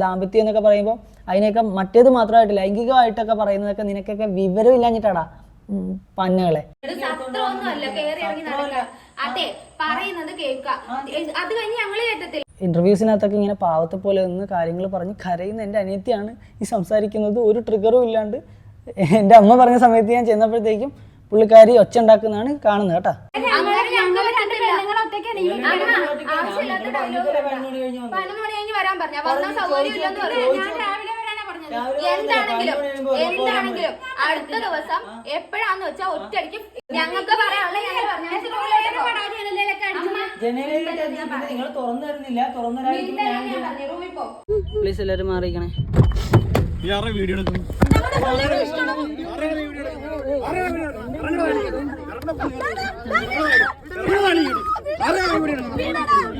ദാമ്പത്യം എന്നൊക്കെ പറയുമ്പോൾ അതിനെയൊക്കെ മറ്റേത് മാത്രമായിട്ട് ലൈംഗികമായിട്ടൊക്കെ പറയുന്നതൊക്കെ നിനക്കൊക്കെ വിവരം ഇല്ലാഞ്ഞിട്ടാടാ പന്നുകളെ ഇന്റർവ്യൂസിനകത്തൊക്കെ ഇങ്ങനെ പാവത്തെ പോലെ നിന്ന് കാര്യങ്ങൾ പറഞ്ഞ് കരയുന്ന എന്റെ അനിയത്തിയാണ് ഈ സംസാരിക്കുന്നത് ഒരു ട്രിഗറും ഇല്ലാണ്ട് എന്റെ അമ്മ പറഞ്ഞ സമയത്ത് ഞാൻ ചെന്നപ്പോഴത്തേക്കും പുള്ളിക്കാരി ഒച്ച ഉണ്ടാക്കുന്നതാണ് കാണുന്നത് കേട്ടോ ഒറ്റയ്ക്കാണ് വരാൻ പറഞ്ഞ. വന്നാൽ സൗകര്യം ഇല്ലെന്ന് പറഞ്ഞു. ഞാൻ രാവിലെ വരാനാ പറഞ്ഞത്. എന്താണെങ്കിലും എന്താണെങ്കിലും അടുത്ത ദിവസം എപ്പോഴാന്ന് വെച്ചാൽ ഒറ്റയടിക്ക് ഞങ്ങൾക്ക് പറയാനുള്ള ഞങ്ങൾ നിങ്ങൾ തുറന്നു തരുന്നില്ല. പ്ലീസ് എല്ലാവരും മാറിയിക്കണേ വീഡിയോ എടുക്കുന്നു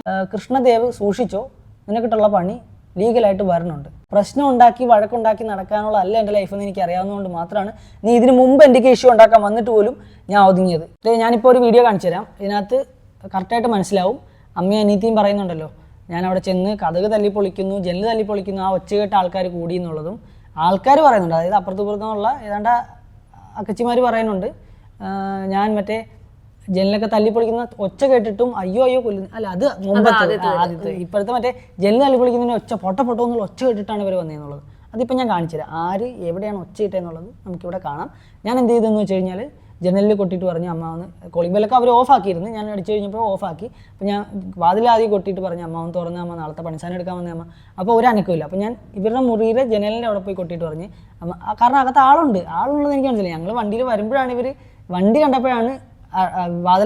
ആ, കൃഷ്ണദേവ് സൂക്ഷിച്ചോ? നിനക്കിട്ടുള്ള പണി ലീഗലായിട്ട് വരണുണ്ട്. പ്രശ്നം ഉണ്ടാക്കി വഴക്കുണ്ടാക്കി നടക്കാനുള്ള അല്ല എന്റെ ലൈഫ് എന്ന് എനിക്ക് അറിയാവുന്നതുകൊണ്ട് മാത്രമാണ് നീ ഇതിന് മുമ്പ് എനിക്ക് ഇഷ്യൂ ഉണ്ടാക്കാൻ വന്നിട്ട് പോലും ഞാൻ ഒതുങ്ങിയത്. ഞാനിപ്പോൾ ഒരു വീഡിയോ കാണിച്ചു തരാം. ഇതിനകത്ത് കറക്റ്റായിട്ട് മനസ്സിലാവും. അമ്മയും അനീത്തിയും പറയുന്നുണ്ടല്ലോ ഞാൻ അവിടെ ചെന്ന് കഥക് തല്ലി പൊളിക്കുന്നു ജനൽ തല്ലി പൊളിക്കുന്നു ആ ഒച്ച കേട്ട ആൾക്കാർ കൂടി എന്നുള്ളതും. ആൾക്കാർ പറയുന്നുണ്ട് അതായത് അപ്പുറത്ത് ഏതാണ്ട് അക്കച്ചിമാർ പറയുന്നുണ്ട് ഞാൻ മറ്റേ ജനലൊക്കെ തല്ലിപ്പൊളിക്കുന്ന ഒച്ച കേട്ടിട്ടും അയ്യോ അയ്യോ കൊല്ലുന്നു അല്ല അത് മുമ്പത്തെ ആദ്യത്തെ ഇപ്പോഴത്തെ മറ്റേ ജനൽ തല്ലിപ്പൊളിക്കുന്നതിന് ഒച്ച പൊട്ട പൊട്ടോ എന്നുള്ള ഒച്ച കേട്ടിട്ടാണ് ഇവർ വന്നതെന്നുള്ളത് അതിപ്പോൾ ഞാൻ കാണിച്ചുതരാം ആര് എവിടെയാണ് ഒച്ച ഇട്ടെന്നുള്ളത് നമുക്കിവിടെ കാണാം. ഞാൻ എന്ത് ചെയ്തെന്ന് വെച്ച് കഴിഞ്ഞാൽ ജനലിൽ കൊട്ടിയിട്ട് പറഞ്ഞു അമ്മ ഒന്ന് കോളിംഗ് ബെല്ലൊക്കെ അവർ ഓഫ് ആക്കിയിരുന്നു. ഞാൻ അടിച്ചു കഴിഞ്ഞപ്പോൾ ഓഫ് ആക്കി. അപ്പോൾ ഞാൻ വാതിലാദ്യം കൊട്ടിയിട്ട് പറഞ്ഞു അമ്മ ഒന്ന് തുറന്ന അമ്മ നാളത്തെ പണിസാനം എടുക്കാൻ വന്ന അമ്മ. അപ്പോൾ ഒരു അനക്കമില്ല അപ്പോൾ ഞാൻ ഇവരുടെ മുറിയിലെ ജനലിന്റെ അവിടെ പോയി കൊട്ടിയിട്ട് പറഞ്ഞ് അമ്മ കാരണം അകത്ത് ആളുണ്ട്. ആളുള്ളത് എനിക്ക് മനസ്സിലായി. ഞങ്ങൾ വണ്ടിയിൽ വരുമ്പോഴാണ് ഇവർ വണ്ടി കണ്ടപ്പോഴാണ്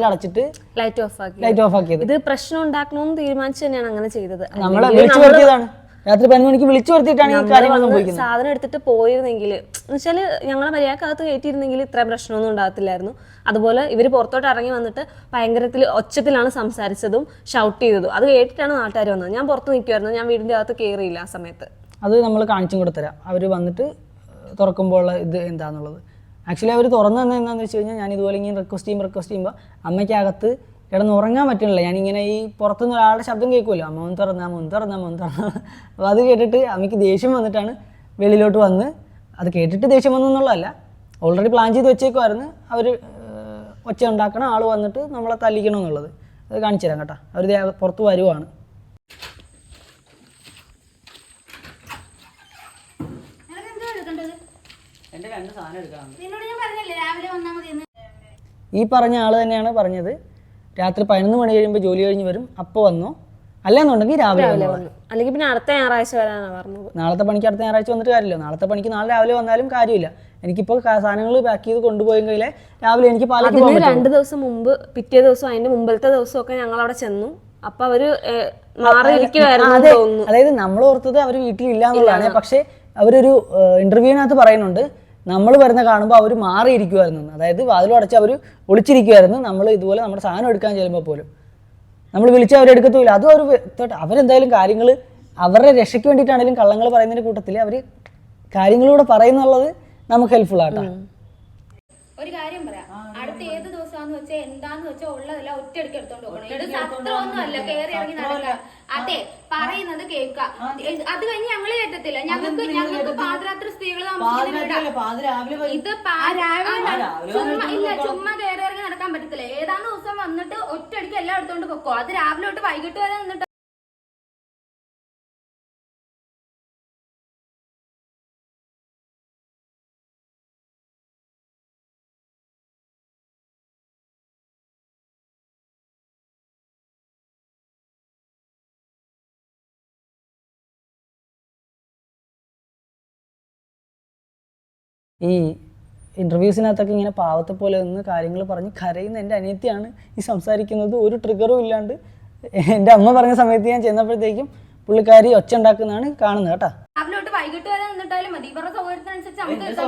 അടച്ചിട്ട് ലൈറ്റ് ഓഫ് ആക്കി ലൈറ്റ് ഓഫ് ആക്കിയത്. ഇത് പ്രശ്നം ഉണ്ടാക്കണമെന്ന് തീരുമാനിച്ചു തന്നെയാണ് അങ്ങനെ ചെയ്തത്. നമ്മളെ അല്ലെങ്കിൽ വിളിച്ചു വരുത്തിയതാണ്. രാത്രി പതിനൊന്ന് മണിക്ക് വിളിച്ചു വരുത്തിയിട്ടാണ് ഈ കാര്യങ്ങൾ സംഭവിക്കുന്നത്. സാധനം എടുത്തിട്ട് പോയിരുന്നെങ്കിൽ എന്നുവെച്ചാൽ ഞങ്ങളെ മര്യാദക്കകത്ത് കയറ്റിയിരുന്നെങ്കിൽ ഇത്ര പ്രശ്നമൊന്നും ഉണ്ടാകത്തില്ലായിരുന്നു. അതുപോലെ ഇവർ പുറത്തോട്ട് ഇറങ്ങി വന്നിട്ട് ഭയങ്കരത്തിൽ ഒച്ചത്തിലാണ് സംസാരിച്ചതും ഷൗട്ട് ചെയ്തതും. അത് കേട്ടിട്ടാണ് നാട്ടുകാർ വന്നത്. ഞാൻ പുറത്ത് നിൽക്കുമായിരുന്നു ഞാൻ വീടിന്റെ അകത്ത് കയറിയില്ല ആ സമയത്ത്. അത് നമ്മൾ കാണിച്ചും കൊടുത്തരാം അവർ വന്നിട്ട് തുറക്കുമ്പോൾ ഇത് എന്താണെന്നുള്ളത് ആക്ച്വലി അവർ തുറന്നു തന്നെ എന്താണെന്ന് വെച്ച് കഴിഞ്ഞാൽ ഞാൻ ഇതുപോലെ ഇങ്ങനെ റിക്വസ്റ്റ് ചെയ്യുമ്പോൾ റിക്വസ്റ്റ് ചെയ്യുമ്പോൾ അമ്മയ്ക്കകത്ത് കിടന്ന് ഉറങ്ങാൻ പറ്റുന്നില്ല. ഞാനിങ്ങനെ ഈ പുറത്തുനിന്ന് ഒരാളുടെ ശബ്ദം കേൾക്കുമല്ലോ അമ്മ ഒന്ന് തുറന്നാ മുൻ തുറന്നാ മുൻ തുറന്ന. അപ്പോൾ അത് കേട്ടിട്ട് അമ്മയ്ക്ക് ദേഷ്യം വന്നിട്ടാണ് വെളിയിലോട്ട് വന്ന്. അത് കേട്ടിട്ട് ദേഷ്യം വന്നു എന്നുള്ളതല്ല. ഓൾറെഡി പ്ലാൻ ചെയ്ത് വെച്ചേക്കുമായിരുന്നു അവർ ഒച്ച ഉണ്ടാക്കണം ആൾ വന്നിട്ട് നമ്മളെ തല്ലിക്കണം എന്നുള്ളത് അത് കാണിച്ചു തരാം കേട്ടോ. അവർ പുറത്ത് വരുവാണ്. എന്റെ രണ്ട് സാധനം നിന്നോട് ഞാൻ പറഞ്ഞില്ലേ രാവിലെ വന്നാൽ മതി എന്ന് ഈ പറഞ്ഞ ആൾ തന്നെയാണ് പറഞ്ഞത്. രാത്രി പതിനൊന്ന് മണി കഴിയുമ്പോൾ ജോലി കഴിഞ്ഞ് വരും. അപ്പോൾ വന്നോ? അല്ലെന്നുണ്ടെങ്കിൽ രാവിലെ വന്നോ. അല്ലെങ്കിൽ പിന്നെ അടുത്ത ഞായറാഴ്ച വരാനാണ് പറഞ്ഞത്. നാളത്തെ പണിക്ക് അടുത്ത ഞായറാഴ്ച വന്നിട്ട് കാര്യമില്ല. നാളത്തെ പണിക്ക് നാളെ രാവിലെ വന്നാലും കാര്യമില്ല. എനിക്കിപ്പോൾ ക- സാധനങ്ങൾ പാക്ക് ചെയ്ത് കൊണ്ടുപോയെങ്കിൽ രാവിലെ എനിക്ക് പാലക്ക് പോകാൻ അതിന് രണ്ട് ദിവസം മുമ്പ് പിറ്റേ ദിവസം അതിന്റെ മുമ്പത്തെ ദിവസം ഒക്കെ ഞങ്ങൾ അവിടെ ചെന്നു. അപ്പൊ അവർ അതെ. തോന്നുന്നു. അതായത് നമ്മൾ ഓർത്തത് അവർ വീട്ടിലില്ല എന്നുള്ളതാണ്. പക്ഷേ അവരൊരു ഇന്റർവ്യൂവിനകത്ത് പറയുന്നുണ്ട്. നമ്മൾ വരുന്ന കാണുമ്പോൾ അവർ മാറിയിരിക്കുമായിരുന്നു അതായത് വാതിലും അടച്ച് അവർ ഒളിച്ചിരിക്കുമായിരുന്നു നമ്മൾ ഇതുപോലെ നമ്മുടെ സാധനം എടുക്കാൻ ചെല്ലുമ്പോൾ പോലും. നമ്മൾ വിളിച്ചാൽ അവരെടുക്കത്തുമില്ല അതും അവർ അവരെന്തായാലും കാര്യങ്ങൾ അവരുടെ രക്ഷയ്ക്ക് വേണ്ടിയിട്ടാണെങ്കിലും കള്ളങ്ങൾ പറയുന്നതിന്റെ കൂട്ടത്തിൽ അവർ കാര്യങ്ങളിലൂടെ പറയുന്നുള്ളത് നമുക്ക് ഹെൽപ്ഫുൾ ആട്ടോ ഒരു കാര്യം പറയാം. അടുത്ത ഏത് വെച്ചാൽ എന്താന്ന് വെച്ചാൽ ഉള്ളതെല്ലാം ഒറ്റയടിക്ക് എടുത്തോണ്ട് പോകണം. ഇത് സത്രമൊന്നും അല്ല കേറി ഇറങ്ങി നടക്കുക. അതെ പറയുന്നത് കേൾക്ക അത് കഴിഞ്ഞ് ഞങ്ങൾ കേട്ടത്തില്ല ഞങ്ങൾക്ക് ഞങ്ങൾക്ക് പാതിരാത്രി സ്ത്രീകൾ താമസിക്കുന്ന ഇത് ചുമ്മാ ഇല്ല ചുമ്മാ കയറി ഇറങ്ങി നടക്കാൻ പറ്റത്തില്ല. ഏതാണ്ട് ദിവസം വന്നിട്ട് ഒറ്റയടിക്ക് എല്ലാം എടുത്തോണ്ട് പൊക്കോ. അത് രാവിലെ തൊട്ട് വൈകിട്ട് വരെ നിന്നിട്ട് ഈ ഇന്റർവ്യൂസിനകത്തൊക്കെ ഇങ്ങനെ പാവത്തെ പോലെ നിന്ന് കാര്യങ്ങൾ പറഞ്ഞ് കരയുന്ന എന്റെ അനിയത്തിയാണ് ഈ സംസാരിക്കുന്നത്. ഒരു ട്രിഗറും ഇല്ലാണ്ട് എന്റെ അമ്മ പറഞ്ഞ സമയത്ത് ഞാൻ ചെന്നപ്പോഴത്തേക്കും പുള്ളിക്കാരി ഒച്ച ഉണ്ടാക്കുന്നതാണ് കാണുന്നത് കേട്ടോ. രാവിലെ തൊട്ട് വൈകിട്ട് വരെ നിന്നിട്ടാലും മതി. ഇവരുടെ സൗകര്യത്തിനനുസരിച്ച് നമുക്ക് എടുക്കാൻ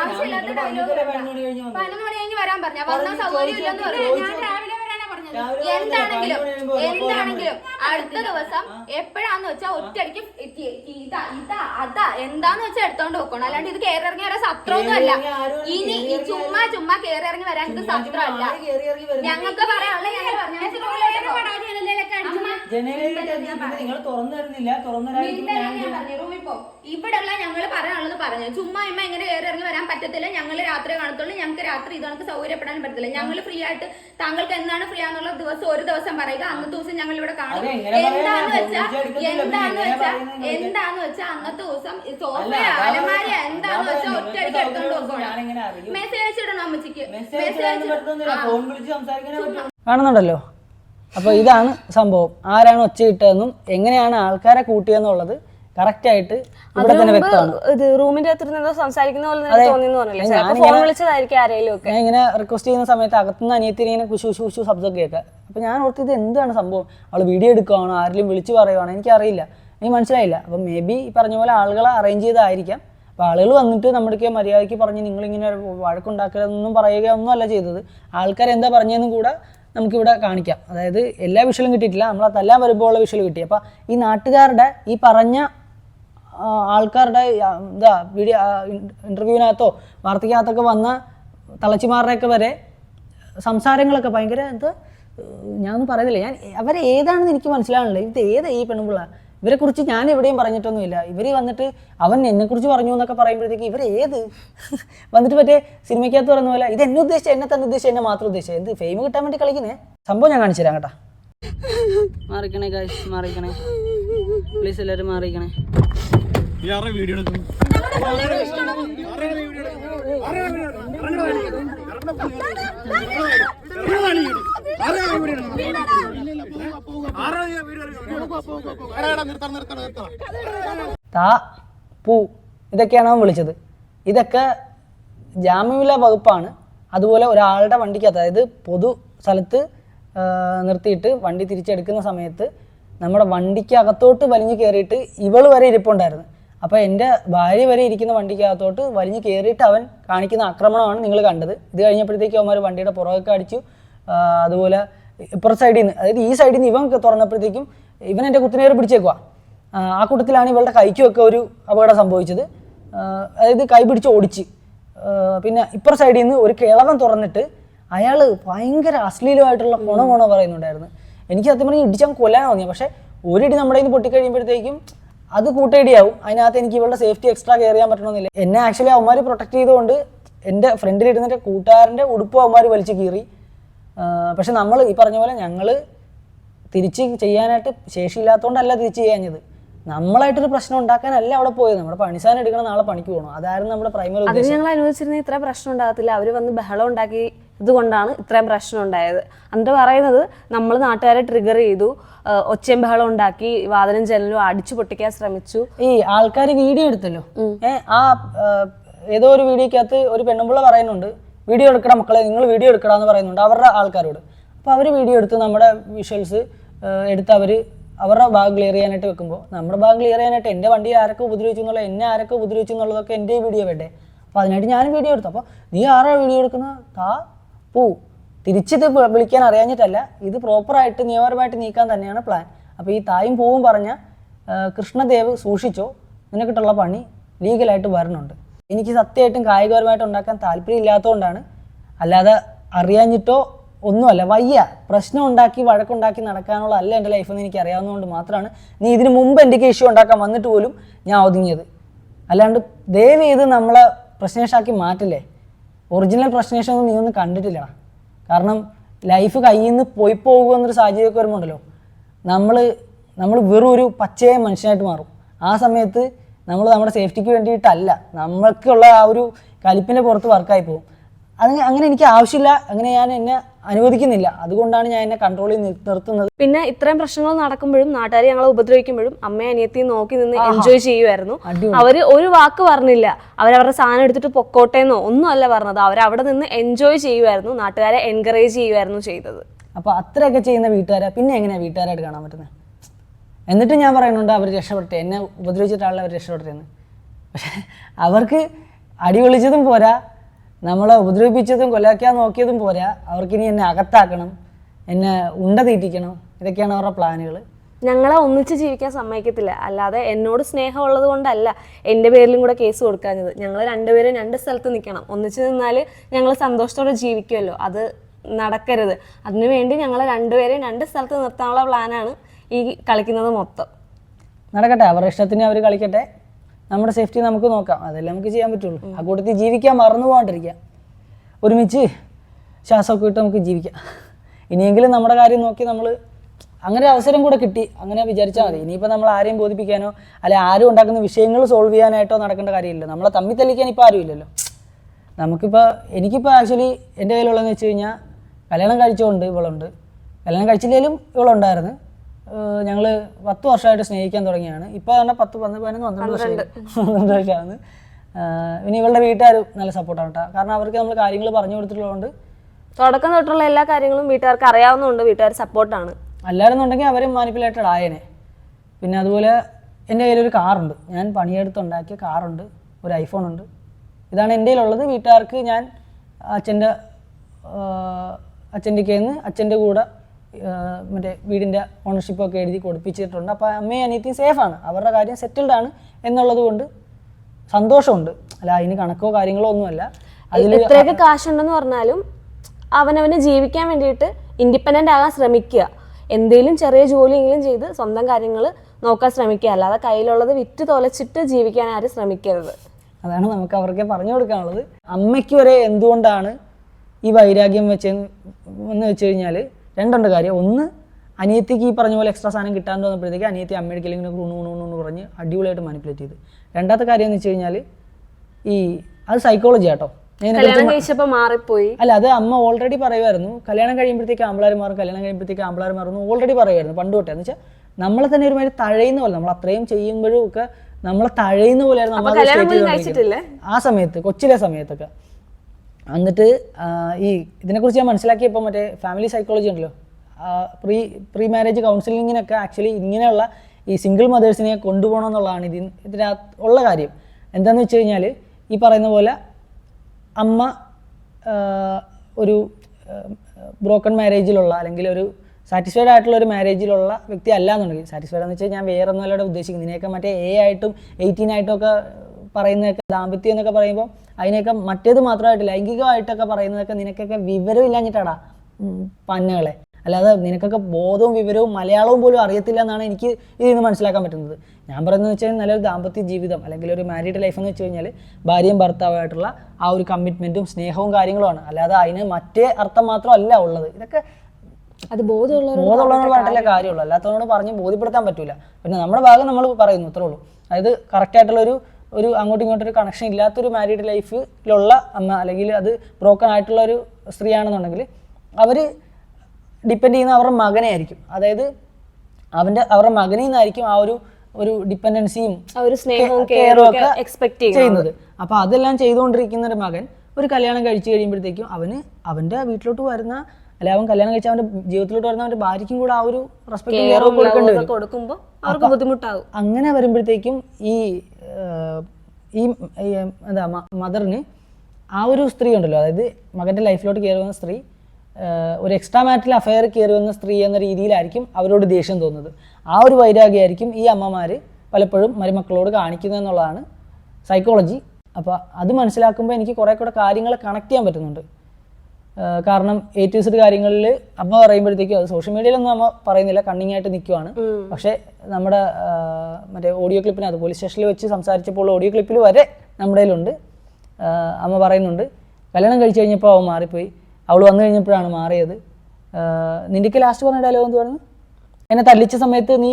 ആവശ്യമില്ലാത്ത ഡയലോഗ് പറയണ്ട. പതിനൊന്ന് മണി കഴിഞ്ഞ് വരാൻ പറഞ്ഞ വന്നാൽ സൗകര്യം ഇല്ലെന്ന് പറഞ്ഞു ഞാൻ രാവിലെ വരാനാ പറഞ്ഞത്? എന്താണെങ്കിലും എന്താണെങ്കിലും അടുത്ത ദിവസം എപ്പോഴാന്ന് വെച്ചാൽ ഒറ്റയടിക്ക് ഇതാ ഇതാ അതാ എന്താന്ന് വെച്ചാൽ എടുത്തോണ്ട് വെക്കണം അല്ലാണ്ട് ഇത് കയറി ഇറങ്ങി വരാൻ സത്രമൊന്നും അല്ല. ഇനി ഈ ചുമ്മാ ചുമ്മാ കയറി ഇറങ്ങി വരാൻ ഇത് സത്രമല്ല. ഞങ്ങൾക്ക് പറയാനുള്ള ഞങ്ങൾ നിങ്ങൾ തുറന്നു തരുന്നില്ല. തുറന്നു ഇവിടെയുള്ള ഞങ്ങൾ പറയാനുള്ളത് പറഞ്ഞു. ചുമ്മാ ഇമ്മ ഇങ്ങനെ കയറി ഇറങ്ങി വരാൻ പറ്റത്തില്ല. ഞങ്ങൾ രാത്രി കാണത്തുള്ളൂ. ഞങ്ങൾക്ക് രാത്രി ഇത് കണക്ക് സൗകര്യപ്പെടാൻ പറ്റത്തില്ല. ഞങ്ങൾ ഫ്രീ ആയിട്ട് താങ്കൾക്ക് എന്താണ് ഫ്രീ ആണെന്നുള്ള ദിവസം? ഒരു ദിവസം പറയുക. അന്നത്തെ ദിവസം ഞങ്ങൾ ഇവിടെ കാണും? എന്താന്ന് വെച്ചാ എന്താന്ന് വെച്ചാ എന്താന്ന് വെച്ചാ അന്നത്തെ ദിവസം സോഫ അലമാര. എന്താന്ന് വെച്ചാ ഒറ്റയടിക്ക് എടുത്തോണ്ട് പോകണം അറിയും? മെസ്സേജ് അയച്ചിടണം അമ്മച്ചിക്ക്. മെസ്സേജ് കാണുന്നുണ്ടല്ലോ? അപ്പൊ ഇതാണ് സംഭവം. ആരാണ് ഒച്ചയിട്ടതെന്നും എങ്ങനെയാണ് ആൾക്കാരെ കൂട്ടിയെന്നുള്ളത്? കറക്റ്റ് ആയിട്ട് ഇവിടെ തന്നെ വ്യക്തമാണ്. ഇത് റൂമിന്റെ അകത്തിരുന്ന് സംസാരിക്കുന്ന പോലെ അതെ. തോന്നിയെന്ന് പറഞ്ഞില്ലേ? ഞാൻ ഇങ്ങനെ- ഫോൺ വിളിച്ചതായിരിക്കും ആരെങ്കിലും ഒക്കെ. ഞാൻ ഇങ്ങനെ റിക്വസ്റ്റ് ചെയ്യുന്ന സമയത്ത് അകത്തുനിന്ന് അനിയത്തിന് ഇങ്ങനെ കുശു കുശു കുശു ശബ്ദം കേൾക്കുക. അപ്പോൾ ഞാൻ ഓർത്ത് ഇത് എന്താണ് സംഭവം? അവൾ വീഡിയോ എടുക്കുവാണോ? ആരെങ്കിലും വിളിച്ച് പറയുവാണോ? എനിക്കറിയില്ല. എനിക്ക് മനസ്സിലായില്ല. അപ്പം മേ ബി പറഞ്ഞ പോലെ ആളുകളെ അറേഞ്ച് ചെയ്തായിരിക്കാം. അപ്പോൾ ആളുകൾ വന്നിട്ട് നമ്മുടെയൊക്കെ മര്യാദയ്ക്ക് പറഞ്ഞ് നിങ്ങളിങ്ങനെ വഴക്കുണ്ടാക്കരുതെന്നൊന്നും പറയുക ഒന്നും അല്ല ചെയ്തത്. ആൾക്കാർ എന്താ പറഞ്ഞതെന്നും കൂടെ നമുക്കിവിടെ കാണിക്കാം. അതായത് എല്ലാ വിഷലും കിട്ടിയിട്ടില്ല. നമ്മൾ തല്ലാൻ വരുമ്പോൾ ഉള്ള വിഷൽ കിട്ടി. അപ്പോൾ ഈ നാട്ടുകാരുടെ ഈ പറഞ്ഞ ആൾക്കാരുടെ എന്താ വീഡിയോ ഇന്റർവ്യൂവിനകത്തോ വാർത്തയ്ക്കകത്തൊക്കെ വന്ന തളച്ചിമാരുടെയൊക്കെ വരെ സംസാരങ്ങളൊക്കെ ഭയങ്കര എന്താ ഞാനൊന്നും പറയുന്നില്ല. ഞാൻ അവരെ ഏതാണെന്ന് എനിക്ക് മനസ്സിലാവണില്ല ഇത് ഏതാ ഈ പെൺപിള്ള ഇവരെ കുറിച്ച് ഞാൻ എവിടെയും പറഞ്ഞിട്ടൊന്നുമില്ല. ഇവർ വന്നിട്ട് അവൻ എന്നെക്കുറിച്ച് പറഞ്ഞു എന്നൊക്കെ പറയുമ്പോഴത്തേക്ക് ഇവർ ഏത്? വന്നിട്ട് മറ്റേ സിനിമയ്ക്കകത്ത് പറയുന്ന പോലെ ഇത് എന്നെ ഉദ്ദേശിച്ച എന്നെ തന്നെ ഉദ്ദേശിച്ച എന്നെ മാത്രം ഉദ്ദേശിച്ചത് എന്ത് ഫെയിം കിട്ടാൻ വേണ്ടി കളിക്കുന്നേ? സംഭവം ഞാൻ കാണിച്ചു തരാം കേട്ടാ. മാറിക്കണേ മാറിക്കണേ. പ്ലീസ് എല്ലാവരും മാറിക്കണേ. ആരുടെ വീഡിയോ എടുക്കും. പൂ. ഇതൊക്കെയാണ് അവൻ വിളിച്ചത്. ഇതൊക്കെ ജാമ്യമില്ലാ വകുപ്പാണ്. അതുപോലെ ഒരാളുടെ വണ്ടിക്കകത്ത് അതായത് പൊതു സ്ഥലത്ത് നിർത്തിയിട്ട് വണ്ടി തിരിച്ചെടുക്കുന്ന സമയത്ത് നമ്മുടെ വണ്ടിക്ക് അകത്തോട്ട് വലിഞ്ഞു കയറിയിട്ട് ഇവൾ വരെ ഇരിപ്പുണ്ടായിരുന്നു. അപ്പോൾ എന്റെ ഭാര്യ വരെ ഇരിക്കുന്ന വണ്ടിക്കകത്തോട്ട് വലിഞ്ഞു കയറിയിട്ട് അവൻ കാണിക്കുന്ന ആക്രമണമാണ് നിങ്ങൾ കണ്ടത്. ഇത് കഴിഞ്ഞപ്പോഴത്തേക്കും അവന്മാർ വണ്ടിയുടെ പുറകൊക്കെ അടിച്ചു. അതുപോലെ ഇപ്പുറ സൈഡിൽ നിന്ന് അതായത് ഈ സൈഡിൽ നിന്ന് ഇവൻ തുറന്നപ്പോഴത്തേക്കും ഇവൻ എന്റെ കുത്തിനേറെ പിടിച്ചേക്കുക ആ കൂട്ടത്തിലാണ് ഇവളുടെ കൈക്കുമൊക്കെ ഒരു അപകടം സംഭവിച്ചത്. അതായത് കൈ പിടിച്ച് ഓടിച്ച്. പിന്നെ ഇപ്പുറ സൈഡിൽ നിന്ന് ഒരു കിളവൻ തുറന്നിട്ട് അയാൾ ഭയങ്കര അശ്ലീലമായിട്ടുള്ള ഗുണ കൊണ പറയുന്നുണ്ടായിരുന്നു. എനിക്ക് സത്യം പറഞ്ഞാൽ ഇടിച്ചാൽ കൊല്ലാൻ തോന്നിയ. പക്ഷേ ഒരിടി നമ്മുടെ കയ്യിൽ നിന്ന് പൊട്ടിക്കഴിയുമ്പോഴത്തേക്കും അത് കൂട്ടേടിയാവും. അതിനകത്ത് എനിക്ക് ഇവളുടെ സേഫ്റ്റി എക്സ്ട്രാ കെയർ ചെയ്യാൻ പറ്റണമെന്നില്ല. എന്നെ ആക്ച്വലി അവന്മാർ പ്രൊട്ടക്ട് ചെയ്തുകൊണ്ട് എന്റെ ഫ്രണ്ടിലിരുന്നിട്ട് കൂട്ടുകാരന്റെ ഉടുപ്പ് അവന്മാർ വലിച്ചു കീറി. പക്ഷെ നമ്മൾ ഈ പറഞ്ഞ പോലെ ഞങ്ങൾ തിരിച്ച് ചെയ്യാനായിട്ട് ശേഷിയില്ലാത്തതുകൊണ്ടല്ല തിരിച്ച് ചെയ്യാഞ്ഞത്. നമ്മളായിട്ടൊരു പ്രശ്നം ഉണ്ടാക്കാനല്ല അവിടെ പോയത്. നമ്മുടെ പണിസാൻ എടുക്കണം നാളെ പണിക്ക് പോകണം അതായിരുന്നു നമ്മുടെ പ്രൈമറി അത് ഞങ്ങൾ അനുവദിച്ചിരുന്ന ഇത്ര പ്രശ്നം ഉണ്ടാകത്തില്ല. അവർ വന്ന് ബഹളം ഉണ്ടാക്കി ഇതുകൊണ്ടാണ് ഇത്രയും പ്രശ്നം ഉണ്ടായത്. എന്നിട്ട് പറയുന്നത് നമ്മൾ നാട്ടുകാരെ ട്രിഗർ ചെയ്തു. ഒച്ചയും ബഹളം ഉണ്ടാക്കി വാതിലും ജനലും അടിച്ചു പൊട്ടിക്കാൻ ശ്രമിച്ചു. ഈ ആൾക്കാർ വീഡിയോ എടുത്തല്ലോ? ഏഹ് ആ ഏതോ ഒരു വീഡിയോക്കകത്ത് ഒരു പെണ്ണുമ്പിള്ള പറയുന്നുണ്ട്. വീഡിയോ എടുക്കണം മക്കളെ നിങ്ങൾ വീഡിയോ എടുക്കടാന്ന് പറയുന്നുണ്ട് അവരുടെ ആൾക്കാരോട്. അപ്പോൾ അവർ വീഡിയോ എടുത്ത് നമ്മുടെ വിഷ്വൽസ് എടുത്ത് അവർ അവരുടെ ഭാഗം ക്ലിയർ ചെയ്യാനായിട്ട് വെക്കുമ്പോൾ നമ്മുടെ ഭാഗം ക്ലിയർ ചെയ്യാനായിട്ട് എന്റെ വണ്ടി ആരൊക്കെ ഉപദ്രവിച്ചു എന്നുള്ള എന്നെ ആരൊക്കെ ഉപദ്രവിച്ചു എന്നുള്ളതൊക്കെ എന്റെ വീഡിയോ വേണ്ടേ? അപ്പോൾ അതിനായിട്ട് ഞാനും വീഡിയോ എടുത്തു. അപ്പോൾ നീ ആരാ വീഡിയോ എടുക്കുന്നത് താ പൂ. തിരിച്ചിത് വിളിക്കാൻ അറിയാഞ്ഞിട്ടല്ല ഇത് പ്രോപ്പറായിട്ട് നിയമപരമായിട്ട് നീക്കാൻ തന്നെയാണ് പ്ലാൻ അപ്പോൾ ഈ തായും പൂവും പറഞ്ഞ കൃഷ്ണദേവ് സൂക്ഷിച്ചോ? നിനക്കിട്ടുള്ള പണി ലീഗലായിട്ട് വരണുണ്ട് എനിക്ക് സത്യമായിട്ടും കായികപരമായിട്ട് ഉണ്ടാക്കാൻ താല്പര്യം ഇല്ലാത്തതുകൊണ്ടാണ് അല്ലാതെ അറിയാഞ്ഞിട്ടോ ഒന്നുമല്ല വയ്യ. പ്രശ്നം ഉണ്ടാക്കി വഴക്കുണ്ടാക്കി നടക്കാനുള്ള അല്ല എന്റെ ലൈഫ് എന്ന് എനിക്ക് അറിയാവുന്നതുകൊണ്ട് മാത്രമാണ് നീ ഇതിന് മുമ്പ് എനിക്ക് ഇഷ്യൂ ഉണ്ടാക്കാൻ വന്നിട്ട് പോലും ഞാൻ ഒതുങ്ങിയത്. അല്ലാണ്ട് ദയവ് ചെയ്ത് നമ്മളെ പ്രശ്നേഷാക്കി മാറ്റില്ലേ. ഒറിജിനൽ പ്രശ്നേഷം ഒന്നും നീ ഒന്നും കണ്ടിട്ടില്ല കാരണം ലൈഫ് കയ്യിൽ നിന്ന് പോയി പോകുക എന്നൊരു സാഹചര്യമൊക്കെ വരുമ്പോണ്ടല്ലോ നമ്മൾ നമ്മൾ വെറും ഒരു പച്ചയായ മനുഷ്യനായിട്ട് മാറും. ആ സമയത്ത് നമ്മൾ നമ്മുടെ സേഫ്റ്റിക്ക് വേണ്ടിയിട്ടല്ല നമ്മൾക്കുള്ള ആ ഒരു കലിപ്പിന്റെ പുറത്ത് വർക്കായി പോകും. അത് അങ്ങനെ എനിക്ക് ആവശ്യമില്ല. അങ്ങനെ ഞാൻ എന്നെ അനുവദിക്കുന്നില്ല. അതുകൊണ്ടാണ് ഞാൻ എന്നെ കൺട്രോളിൽ നിർത്തുന്നത്. പിന്നെ ഇത്രയും പ്രശ്നങ്ങൾ നടക്കുമ്പോഴും നാട്ടുകാർ ഞങ്ങളെ ഉപദ്രവിക്കുമ്പോഴും അമ്മയെ അനിയത്തി നോക്കി നിന്ന് എൻജോയ് ചെയ്യുമായിരുന്നു അവർ ഒരു വാക്ക് പറഞ്ഞില്ല. അവരവരുടെ സാധനം എടുത്തിട്ട് പൊക്കോട്ടേന്നോ ഒന്നും അല്ല പറഞ്ഞത് അവരവിടെ നിന്ന് എൻജോയ് ചെയ്യുമായിരുന്നു നാട്ടുകാരെ എൻകറേജ് ചെയ്യുമായിരുന്നു ചെയ്തത്. അപ്പൊ അത്രയൊക്കെ ചെയ്യുന്ന വീട്ടുകാരാ? പിന്നെ എങ്ങനെയാ വീട്ടുകാരായിട്ട് കാണാൻ പറ്റുന്നത് എന്നിട്ട് ഞാൻ പറയുന്നുണ്ട് അവർ രക്ഷപ്പെട്ടെ എന്നെ ഉപദ്രവിച്ചിട്ടാണല്ലോ അവർ രക്ഷപ്പെട്ടതെന്ന് പക്ഷെ അവർക്ക് അടി വിളിച്ചതും പോരാ. നമ്മളെ ഉപദ്രവിപ്പിച്ചതും കൊല്ലാക്കാൻ നോക്കിയതും പോരാ. അവർക്കിനി എന്നെ അകത്താക്കണം എന്നെ ഉണ്ട തീറ്റിക്കണം. ഇതൊക്കെയാണ് അവരുടെ പ്ലാനുകൾ ഞങ്ങളെ ഒന്നിച്ച് ജീവിക്കാൻ സമ്മതിക്കത്തില്ല. അല്ലാതെ എന്നോട് സ്നേഹമുള്ളത് കൊണ്ടല്ല എന്റെ പേരിലും കൂടെ കേസ് കൊടുക്കാഞ്ഞത്. ഞങ്ങൾ രണ്ടുപേരും രണ്ട് സ്ഥലത്ത് നിൽക്കണം ഒന്നിച്ച് നിന്നാൽ ഞങ്ങൾ സന്തോഷത്തോടെ ജീവിക്കുമല്ലോ. അത് നടക്കരുത്. അതിനുവേണ്ടി ഞങ്ങൾ രണ്ടുപേരെയും രണ്ട് സ്ഥലത്ത് നിർത്താനുള്ള പ്ലാനാണ് ഈ കളിക്കുന്നത് മൊത്തം. നടക്കട്ടെ. അവരുടെ ഇഷ്ടത്തിന് അവർ കളിക്കട്ടെ. നമ്മുടെ സേഫ്റ്റി നമുക്ക് നോക്കാം. അതെല്ലാം നമുക്ക് ചെയ്യാൻ പറ്റുള്ളൂ. ആ കൂട്ടത്തിൽ ജീവിക്കാൻ മറന്നു പോകാണ്ടിരിക്കുക ഒരുമിച്ച് ശ്വാസമൊക്കെ ഇട്ട് നമുക്ക് ജീവിക്കാം. ഇനിയെങ്കിലും നമ്മുടെ കാര്യം നോക്കി നമ്മൾ അങ്ങനെ അവസരം കൂടെ കിട്ടി. അങ്ങനെ വിചാരിച്ചാൽ മതി. ഇനിയിപ്പോൾ നമ്മൾ ആരെയും ബോധിപ്പിക്കാനോ അല്ലെ ആരും ഉണ്ടാക്കുന്ന വിഷയങ്ങൾ സോൾവ് ചെയ്യാനായിട്ടോ നടക്കേണ്ട കാര്യമില്ല. നമ്മളെ തമ്മിൽ തെളിക്കാൻ ഇപ്പോൾ ആരുമില്ലല്ലോ നമുക്കിപ്പോൾ എനിക്കിപ്പോൾ ആക്ച്വലി എന്റെ കയ്യിലുള്ളതെന്ന് വെച്ച് കഴിഞ്ഞാൽ കല്യാണം കഴിച്ചുകൊണ്ട് ഇവളുണ്ട്. കല്യാണം കഴിച്ചില്ലെങ്കിലും ഇവളുണ്ടായിരുന്നു. ഞങ്ങൾ പത്ത് വർഷമായിട്ട് സ്നേഹിക്കാൻ തുടങ്ങിയാണ്. ഇപ്പോൾ തന്നെ പത്ത് പന്ത്രണ്ട് പതിനൊന്ന് പന്ത്രണ്ട് വർഷം പന്ത്രണ്ട് വർഷമാണ്. പിന്നെ ഇവളുടെ വീട്ടുകാർ നല്ല സപ്പോർട്ടാണ് കേട്ടോ കാരണം അവർക്ക് നമ്മൾ കാര്യങ്ങൾ പറഞ്ഞു കൊടുത്തിട്ടുള്ളതുകൊണ്ട് തുടക്കം തൊട്ടുള്ള എല്ലാ കാര്യങ്ങളും വീട്ടുകാർക്ക് അറിയാവുന്നതുകൊണ്ട് വീട്ടുകാർ സപ്പോർട്ടാണ് അല്ലായിരുന്നുണ്ടെങ്കിൽ അവർ മാനിപ്പുലേറ്റഡ് ആയേനെ. പിന്നെ അതുപോലെ എന്റെ കയ്യിലൊരു കാറുണ്ട് ഞാൻ പണിയെടുത്തുണ്ടാക്കിയ കാറുണ്ട് ഒരു ഐഫോൺ ഉണ്ട്. ഇതാണ് എന്റെ കയ്യിലുള്ളത്. വീട്ടുകാർക്ക് ഞാൻ അച്ഛന്റെ അച്ഛന്റെ കയ്യിൽ നിന്ന് അച്ഛന്റെ കൂടെ മറ്റേ വീടിന്റെ ഓണർഷിപ്പൊക്കെ എഴുതി കൊടുപ്പിച്ചിട്ടുണ്ട്. അപ്പോൾ അമ്മയും അനിയത്തിയും സേഫാണ് അവരുടെ കാര്യം സെറ്റിൽഡ് ആണ് എന്നുള്ളത് കൊണ്ട് സന്തോഷമുണ്ട്. അല്ല അതിന് കണക്കോ കാര്യങ്ങളോ ഒന്നുമല്ല. അതിൽ ഇത്രയൊക്കെ കാശുണ്ടെന്ന് പറഞ്ഞാലും അവനവന് ജീവിക്കാൻ വേണ്ടിയിട്ട് ഇൻഡിപെൻഡന്റ് ആകാൻ ശ്രമിക്കുക. എന്തെങ്കിലും ചെറിയ ജോലിയെങ്കിലും ചെയ്ത് സ്വന്തം കാര്യങ്ങൾ നോക്കാൻ ശ്രമിക്കുക. അല്ലാതെ കയ്യിലുള്ളത് വിറ്റ് തൊലച്ചിട്ട് ജീവിക്കാൻ ആരും ശ്രമിക്കരുത്. അതാണ് നമുക്ക് അവർക്ക് പറഞ്ഞു കൊടുക്കാനുള്ളത്. അമ്മയ്ക്ക് വരെ എന്തുകൊണ്ടാണ് ഈ വൈരാഗ്യം വെച്ചെന്ന് എന്ന് വെച്ച് കഴിഞ്ഞാൽ രണ്ടുണ്ട് കാര്യം. ഒന്ന് അനിയത്തിക്ക് ഈ പറഞ്ഞ പോലെ എക്സ്ട്രാ സാധനം കിട്ടാൻ തോന്നുമ്പോഴത്തേക്ക് അനിയത്തി അമ്മയുടെ ഇങ്ങനെ ഊണു ഊണു എന്ന് പറഞ്ഞ് അടിപൊളിയായിട്ട് മാനിപ്പുലേറ്റ് ചെയ്ത്. രണ്ടാമത്തെ കാര്യം എന്ന് വെച്ച് കഴിഞ്ഞാൽ ഈ അത് സൈക്കോളജി ആട്ടോ. മാറിപ്പോയി. അല്ല അത് അമ്മ ഓൾറെഡി പറയുമായിരുന്നു. കല്യാണം കഴിയുമ്പോഴത്തേക്ക് ആമ്പിളാർ മാറും കല്യാണം കഴിയുമ്പോഴത്തേക്ക് ആമ്പിളാർ മാറുന്നു ഓൾറെഡി പറയുമായിരുന്നു പണ്ട് തൊട്ടേ. എന്ന് വെച്ചാൽ നമ്മളെ തന്നെ ഒരുമാതിരി തഴയുന്ന പോലെ നമ്മൾ അത്രയും ചെയ്യുമ്പോഴും ഒക്കെ നമ്മളെ തഴയുന്ന പോലെയായിരുന്നു ആ സമയത്ത് കൊച്ചിലെ സമയത്തൊക്കെ. എന്നിട്ട് ഈ ഇതിനെക്കുറിച്ച് ഞാൻ മനസ്സിലാക്കിയപ്പോൾ മറ്റേ ഫാമിലി സൈക്കോളജി ഉണ്ടല്ലോ. പ്രീ പ്രീ മാരേജ് കൗൺസിലിങ്ങിനൊക്കെ ആക്ച്വലി ഇങ്ങനെയുള്ള ഈ സിംഗിൾ മദേഴ്സിനെ കൊണ്ടുപോകണം എന്നുള്ളതാണ് ഇതിന് ഇതിനകത്ത് ഉള്ള കാര്യം. എന്താണെന്ന് വെച്ച് കഴിഞ്ഞാൽ ഈ പറയുന്ന പോലെ അമ്മ ഒരു ബ്രോക്കൺ മാരേജിലുള്ള അല്ലെങ്കിൽ ഒരു സാറ്റിസ്ഫൈഡ് ആയിട്ടുള്ള ഒരു മാരേജിലുള്ള വ്യക്തി അല്ല എന്നുണ്ടെങ്കിൽ സാറ്റിസ്ഫൈഡ് എന്ന് വെച്ചാൽ ഞാൻ വേറെ ഒന്നുമല്ല ഉദ്ദേശിക്കുന്നത്. ഇതിനെയൊക്കെ മറ്റേ എ ആയിട്ടും എയ്റ്റീൻ ആയിട്ടും ഒക്കെ പറയുന്നതൊക്കെ ദാമ്പത്യം എന്നൊക്കെ പറയുമ്പോൾ അതിനെയൊക്കെ മറ്റേത് മാത്രമായിട്ട് ലൈംഗികമായിട്ടൊക്കെ പറയുന്നതൊക്കെ നിനക്കൊക്കെ വിവരം ഇല്ലാഞ്ഞിട്ടാടാ പന്നകളെ. അല്ലാതെ നിനക്കൊക്കെ ബോധവും വിവരവും മലയാളവും പോലും അറിയത്തില്ല എന്നാണ് എനിക്ക് ഇതിൽ നിന്ന് മനസ്സിലാക്കാൻ പറ്റുന്നത്. ഞാൻ പറയുന്നത് വെച്ചാൽ നല്ലൊരു ദാമ്പത്യ ജീവിതം അല്ലെങ്കിൽ ഒരു മാരീഡ് ലൈഫ് എന്ന് വെച്ച് കഴിഞ്ഞാൽ ഭാര്യയും ഭർത്താവുമായിട്ടുള്ള ആ ഒരു കമ്മിറ്റ്മെന്റും സ്നേഹവും കാര്യങ്ങളുമാണ്. അല്ലാതെ അതിന് മറ്റേ അർത്ഥം മാത്രമല്ല ഉള്ളത്. ഇതൊക്കെ അത് ബോധമുള്ള ബോധമുള്ളവരോട് പറഞ്ഞിട്ടല്ലേ കാര്യമുള്ളൂ. അല്ലാത്തവരോട് പറഞ്ഞ് ബോധ്യപ്പെടുത്താൻ പറ്റില്ല പിന്നെ നമ്മുടെ ഭാഗം നമ്മൾ പറയുന്നു അത്രേ ഉള്ളൂ. അതായത് കറക്റ്റ് ആയിട്ടുള്ള ഒരു അങ്ങോട്ടും ഇങ്ങോട്ടും ഒരു കണക്ഷൻ ഇല്ലാത്തൊരു മാരീഡ് ലൈഫിലുള്ള അമ്മ അല്ലെങ്കിൽ അത് ബ്രോക്കൺ ആയിട്ടുള്ള ഒരു സ്ത്രീയാണെന്നുണ്ടെങ്കിൽ അവർ ഡിപ്പെൻഡ് ചെയ്യുന്ന അവരുടെ മകനെ ആയിരിക്കും. അതായത് അവന്റെ അവരുടെ മകനിൽ നിന്നായിരിക്കും ആ ഒരു ഒരു ഡിപ്പെൻഡൻസിയും കെയറും ഒക്കെ എക്സ്പെക്ട് ചെയ്യുന്നത്. അപ്പോൾ അതെല്ലാം ചെയ്തുകൊണ്ടിരിക്കുന്ന ഒരു മകൻ ഒരു കല്യാണം കഴിച്ചു കഴിയുമ്പോഴത്തേക്കും അവന് അവന്റെ വീട്ടിലോട്ട് വരുന്ന അല്ലെ അവൻ കല്യാണം കഴിച്ച അവന്റെ ജീവിതത്തിലോട്ട് വരുന്ന അവന്റെ ഭാര്യയ്ക്കും കൂടെ ആ ഒരു റെസ്പെക്ട് കെയറും കൊടുക്കേണ്ടി വരും. കൊടുക്കുമ്പോൾ അവർക്ക് ബുദ്ധിമുട്ടാകും അങ്ങനെ വരുമ്പോഴത്തേക്കും ഈ ഈ എന്താ മദറിന് ആ ഒരു സ്ത്രീ ഉണ്ടല്ലോ. അതായത് മകന്റെ ലൈഫിലോട്ട് കയറി വന്ന സ്ത്രീ ഒരു എക്സ്ട്രാ മാറ്റിൽ അഫയർ കയറി വന്ന സ്ത്രീ എന്ന രീതിയിലായിരിക്കും അവരോട് ദേഷ്യം തോന്നുന്നത്. ആ ഒരു വൈരാഗ്യമായിരിക്കും ഈ അമ്മമാർ പലപ്പോഴും മരുമക്കളോട് കാണിക്കുന്നത് എന്നുള്ളതാണ് സൈക്കോളജി അപ്പോൾ അത് മനസ്സിലാക്കുമ്പോൾ എനിക്ക് കുറേ കൂടെ കാര്യങ്ങൾ കണക്ട് ചെയ്യാൻ പറ്റുന്നുണ്ട്. കാരണം എ ടു സെഡ് കാര്യങ്ങളിൽ അമ്മ പറയുമ്പോഴത്തേക്കും അത് സോഷ്യൽ മീഡിയയിലൊന്നും അമ്മ പറയുന്നില്ല കണ്ണിങ് ആയിട്ട് നിൽക്കുവാണ് പക്ഷേ നമ്മുടെ മറ്റേ ഓഡിയോ ക്ലിപ്പിന് അത് പോലീസ് സ്റ്റേഷനിൽ വെച്ച് സംസാരിച്ചപ്പോൾ ഓഡിയോ ക്ലിപ്പിൽ വരെ നമ്മുടെ കയ്യിലുണ്ട്. അമ്മ പറയുന്നുണ്ട് കല്യാണം കഴിച്ചു കഴിഞ്ഞപ്പോൾ അവൻ മാറിപ്പോയി. അവൾ വന്നു കഴിഞ്ഞപ്പോഴാണ് മാറിയത്. നിന്റെക്ക് ലാസ്റ്റ് പറഞ്ഞ ഡയലോഗ് എന്ത് പറഞ്ഞു എന്നെ തല്ലിച്ച സമയത്ത് നീ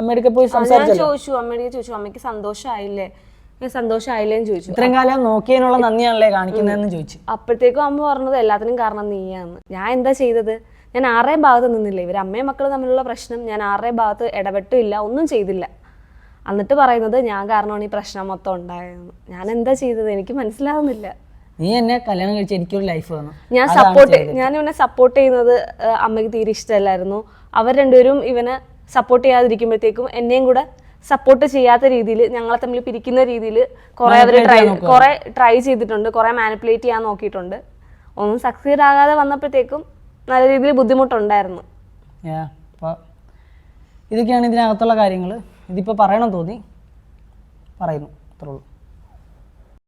അമ്മയുടെ പോയി സംസാരിച്ചു ചോദിച്ചു അമ്മയുടെ ചോദിച്ചു അമ്മയ്ക്ക് സന്തോഷമായില്ലേ ഞാൻ സന്തോഷമായില്ലേ എന്ന് ചോദിച്ചു. ഇത്രയും കാലം നോക്കിയതിനുള്ള നന്ദിയാണല്ലേ കാണിക്കുന്നതെന്ന് ചോദിച്ചു. അപ്പോഴത്തേക്കും അമ്മ പറഞ്ഞത് എല്ലാത്തിനും കാരണം നീയാന്ന്. ഞാൻ എന്താ ചെയ്തത്? ഞാൻ ആറേ ഭാഗത്ത് നിന്നില്ല. ഇവർ അമ്മയും മക്കളും തമ്മിലുള്ള പ്രശ്നം ഞാൻ ആറേ ഭാഗത്ത് ഇടപെട്ടില്ല ഒന്നും ചെയ്തില്ല. എന്നിട്ട് പറയുന്നത് ഞാൻ കാരണമാണ് ഈ പ്രശ്നം മൊത്തം ഉണ്ടായതെന്ന്. ഞാൻ എന്താ ചെയ്തത് എനിക്ക് മനസ്സിലാവുന്നില്ല. നീ എന്നെ കല്യാണം കഴിച്ച് എനിക്കൊരു ലൈഫ് വന്നു ഞാൻ സപ്പോർട്ട് ഞാൻ ഇവനെ സപ്പോർട്ട് ചെയ്യുന്നത് അമ്മയ്ക്ക് തീരെ ഇഷ്ടമല്ലായിരുന്നു. അവർ രണ്ടുപേരും ഇവനെ സപ്പോർട്ട് ചെയ്യാതിരിക്കുമ്പോഴത്തേക്കും എന്നെയും കൂടെ സപ്പോർട്ട് ചെയ്യാത്ത രീതിയിൽ ഞങ്ങളെ തമ്മിൽ പിരിക്കുന്ന രീതിയിൽ കുറെ അവർ ട്രൈ കുറെ ട്രൈ ചെയ്തിട്ടുണ്ട് കുറെ മാനിപ്പുലേറ്റ് ചെയ്യാൻ നോക്കിയിട്ടുണ്ട്. ഒന്നും സക്സീഡ് ആകാതെ വന്നപ്പോഴത്തേക്കും നല്ല രീതിയിൽ ബുദ്ധിമുട്ടുണ്ടായിരുന്നു. ഇതൊക്കെയാണ് ഇതിനകത്തുള്ള കാര്യങ്ങൾ ഇതിപ്പോൾ പറയണം തോന്നി. പറയുന്നു അത്രേ ഉള്ളൂ.